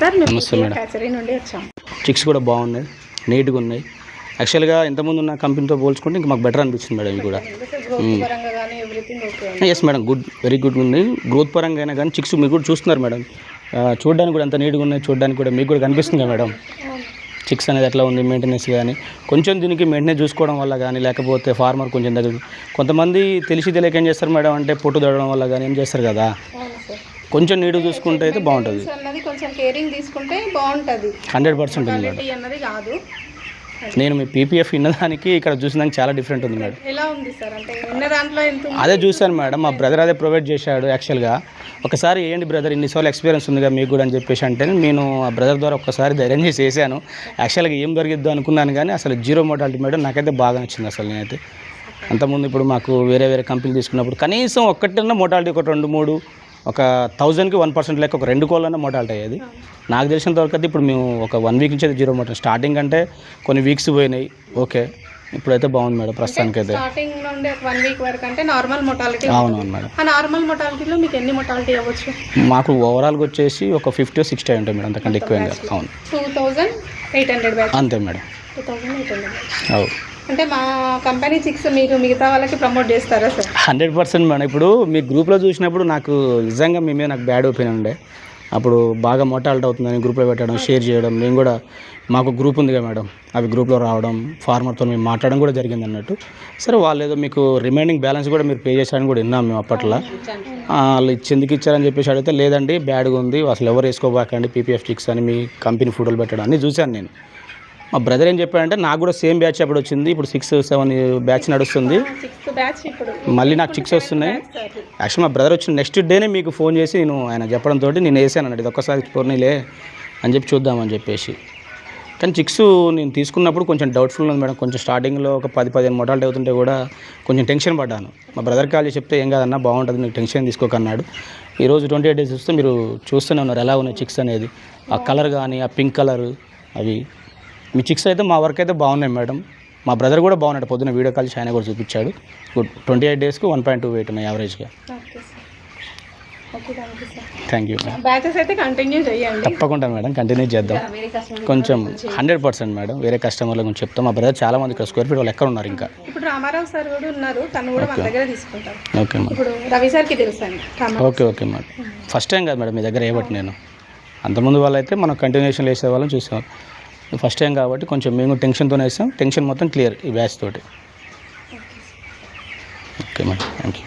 Sir మేము నమస్తే madam. Hatchery నుండి వచ్చాం. చిక్స్ కూడా బాగున్నాయి నీట్గా ఉన్నాయి. యాక్చువల్గా ఇంతకుముందు ఉన్న కంపెనీతో పోల్చుకుంటే ఇంకా మాకు బెటర్ అనిపించింది మేడం ఇవి కూడా. Yes madam good very good ఉంది. గ్రోత్ పరంగా అయినా కానీ చిక్స్ మీరు కూడా చూస్తున్నారు మేడం. చూడడానికి కూడా ఎంత నీట్గా ఉన్నాయి చూడడానికి కూడా మీకు కూడా కనిపిస్తుంది కదా మేడం. చిక్స్ అనేది ఎట్లా ఉంది మెయింటెనెన్స్ కానీ కొంచెం దీనికి మెయింటెనెన్స్ చూసుకోవడం వల్ల కానీ లేకపోతే ఫార్మర్ కొంచెం దగ్గర కొంతమంది తెలిసి తెలియక ఏం చేస్తారు మేడం అంటే పొట్టు తడడం వల్ల కానీ ఏం చేస్తారు కదా. సార్ కొంచెం నీట్గా చూసుకుంటే అయితే బాగుంటుంది. అన్నది కొంచెం కేరింగ్ తీసుకుంటే బాగుంటుంది. హండ్రెడ్ పర్సెంట్ ఉంది మేడం. అన్నది కాదు. నేను మీ పీపీఎఫ్ విన్నదానికి ఇక్కడ చూసినాక చాలా డిఫరెంట్ ఉంది మేడం. ఎలా ఉంది సార్? అంటే ఉన్న దాంట్లో ఎంత? అదే చూశాను మేడం. మా బ్రదర్ అదే ప్రొవైడ్ చేశాడు యాక్చువల్గా. ఒకసారి ఏంటి బ్రదర్? ఇన్నిసార్లు ఎక్స్పీరియన్స్ ఉందిగా మీకు కూడా అని చెప్పేసి అంటే నేను ఆ బ్రదర్ ద్వారా ఒక్కసారి ధైర్యం చేసి వేసాను యాక్చువల్గా ఏం దొరికిద్దో అనుకున్నాను కానీ అసలు జీరో మోటాలిటీ మేడం నాకైతే బాగా నచ్చింది అసలు నేనైతే. అంతకుముందు ఇప్పుడు మాకు వేరే వేరే కంపెనీలు తీసుకున్నప్పుడు కనీసం ఒక్కటిన్న మోటాలిటీ ఒక రెండు మూడు ఒక థౌజండ్కి వన్ పర్సెంట్ లెక్క ఒక రెండు కోళ్ళన్న మోటాలిటీ అయ్యేది. నాకు తెలిసినంత వరకు అయితే ఇప్పుడు మేము ఒక వన్ వీక్ నుంచి అయితే జీరో మోటార్. స్టార్టింగ్ అంటే కొన్ని వీక్స్ పోయినాయి. ఓకే. ఇప్పుడైతే బాగుంది మేడం ప్రస్తుతానికైతే. స్టార్టింగ్ నుండి ఒక వన్ వీక్ వరకు అంటే నార్మల్ మొటాలిటీ అవునవును మేడం. ఆ నార్మల్ మొటాలిటీలో మీకు ఎన్ని మొటాలిటీ అవ్వచ్చు మాకు ఓవరాల్గా వచ్చేసి ఒక ఫిఫ్టీ సిక్స్టీ ఉంటాయి మేడం అంతకంటే ఎక్కువ అవును. టూ థౌజండ్ ఎయిట్ హండ్రెడ్ అంతే madam. Two thousand eight hundred అవు. అంటే మా కంపెనీ చిక్స్ మీకు మిగతా వాళ్ళకి ప్రమోట్ చేస్తారా సార్? Hundred percent madam. ఇప్పుడు మీ గ్రూప్లో చూసినప్పుడు నాకు నిజంగా మీ మీద నాకు బ్యాడ్ ఒపీనియన్ ఉండే. అప్పుడు బాగా మొటాలిటీ అవుతుందని గ్రూప్లో పెట్టడం షేర్ చేయడం నేను కూడా మాకు గ్రూప్ ఉందిగా మేడం. అవి గ్రూప్లో రావడం ఫార్మర్తో మేము మాట్లాడడం కూడా జరిగింది అన్నట్టు. సరే వాళ్ళు ఏదో మీకు రిమైనింగ్ బ్యాలెన్స్ కూడా మీరు పే చేశారని కూడా విన్నాం మేము అప్పట్లో. వాళ్ళు ఇచ్చేందుకు ఇచ్చారని చెప్పేసి అడిగితే లేదండి బ్యాడ్గా ఉంది. అసలు ఎవరు వేసుకోబాకండి పీపీఎఫ్ చిక్స్ అని మీ కంపెనీ ఫోటోలు పెట్టడం అన్ని చూశాను నేను. మా బ్రదర్ ఏం చెప్పాడంటే నాకు కూడా సేమ్ బ్యాచ్ అప్పుడు వచ్చింది ఇప్పుడు సిక్స్ సెవెన్ బ్యాచ్ నడుస్తుంది. మళ్ళీ నాకు చిక్స్ వస్తున్నాయి. యాక్చువల్ మా బ్రదర్ వచ్చిన నెక్స్ట్ డేనే మీకు ఫోన్ చేసి నేను ఆయన చెప్పడంతో నేను వేసాను అన్నట్టు ఇది ఒక్కసారి పోర్నీలే అని చెప్పి చూద్దామని చెప్పేసి. కానీ చిక్స్ నేను తీసుకున్నప్పుడు కొంచెం డౌట్ఫుల్ ఉంది మేడం. కొంచెం స్టార్టింగ్లో ఒక పది పదిహేను మొటాలిటీ అవుతుంటే కూడా కొంచెం టెన్షన్ పడ్డాను. మా బ్రదర్ కాల్ చెప్తే ఏం కాదన్నా బాగుంటుంది నీకు టెన్షన్ తీసుకోకన్నాడు ఈరోజు ట్వంటీ ఎయిట్ డేస్ చూస్తే మీరు చూస్తూనే ఉన్నారు ఎలా ఉన్నాయి చిక్స్ అనేది. ఆ కలర్ కానీ ఆ పింక్ కలర్ అవి. మీ చిక్స్ అయితే మా వర్క్ అయితే బాగున్నాయి మేడం. మా బ్రదర్ కూడా బాగున్నాడు. పొద్దున్న వీడియో కాల్ చేసి ఆయన కూడా చూపించాడు. గుడ్ ట్వంటీ ఎయిట్ డేస్కి వన్ పాయింట్ టూ వెయిట్ ఉన్నాయి యావరేజ్గా okay sir okay thank you తప్పకుండా మేడం. కంటిన్యూ చేద్దాం. కొంచెం హండ్రెడ్ పర్సెంట్ మేడం. వేరే కస్టమర్ల గురించి చెప్తాం. మా బ్రదర్ చాలా మంది ఇక్కడ స్క్వేర్ ఫీట్ వాళ్ళు ఎక్కడ ఉన్నారు ఇంకా? ఇప్పుడు రామారావు సార్ కూడా ఉన్నారు. తను కూడా మన దగ్గర తీసుకుంటారు. ఓకే మేడం ఇప్పుడు రవి సార్కి okay okay madam first time కాదు మేడం మీ దగ్గర ఏబట్టి నేను. అంతకుముందు వాళ్ళైతే మనం కంటిన్యూషన్ వేసే వాళ్ళని చూసాం ఫస్ట్ టైం కాబట్టి కొంచెం మేము టెన్షన్తోనే వేసాం టెన్షన్ మొత్తం క్లియర్ ఈ బ్యాచ్ తోటి. Okay madam thank you